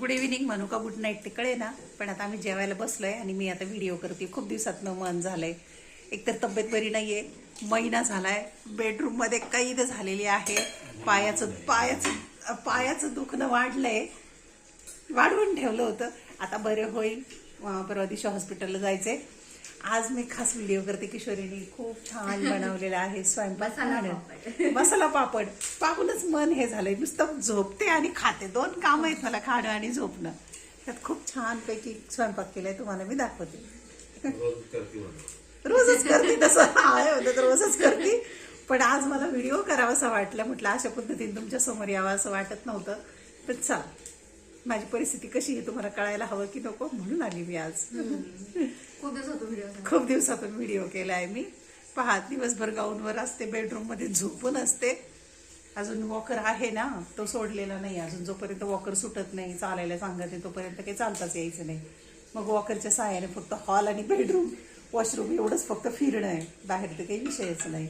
Good evening म्हणू का good night ते कळे ना पण आता आम्ही जेवायला बसलोय आणि मी आता व्हिडिओ करते. खूप दिवसातनं मन झालंय. एकतर तब्येत बरी नाहीये महिना झालाय बेडरूममध्ये कैद झालेली आहे. पायाचं पायाचं पायाचं दुखणं वाढलंय. वाढवून ठेवलं होतं. आता बरे होईल. परवा दिवशी हॉस्पिटलला जायचंय. आज मी खास व्हिडिओ करते किशोरीने. खूप छान बनवलेला आहे स्वयंपाक. मसाला खाणं. मसाला पापड. पाहूनच मन हे झालंय. नुसतं झोपते आणि खाते. दोन काम आहेत मला खाणं आणि झोपणं. त्यात खूप छान पैकी स्वयंपाक केलाय. तुम्हाला मी दाखवते. रोज करते म्हणून रोजच करते तसं. आहे होतं तर रोजच करते. पण आज मला व्हिडिओ करावासा वाटलं. म्हटलं अशा पद्धतीने तुमच्यासमोर यावं असं वाटत नव्हतं. पण चला. माझी परिस्थिती कशी आहे तुम्हाला कळायला हवं की नको? म्हणून आली मी आज. खूप दिवस होतो व्हिडिओ खूप दिवसातून व्हिडिओ केला आहे मी. पहा दिवसभर गाऊनवर असते बेडरूममध्ये झोपून असते. अजून वॉकर आहे ना तो सोडलेला नाही अजून. जोपर्यंत वॉकर सुटत नाही चालायला सांगत आहे तोपर्यंत काही चालताच यायचं नाही. मग वॉकरच्या सहाय्याने फक्त हॉल आणि बेडरूम वॉशरूम एवढंच फक्त फिरणं आहे. बाहेर तर काही विषयच नाही.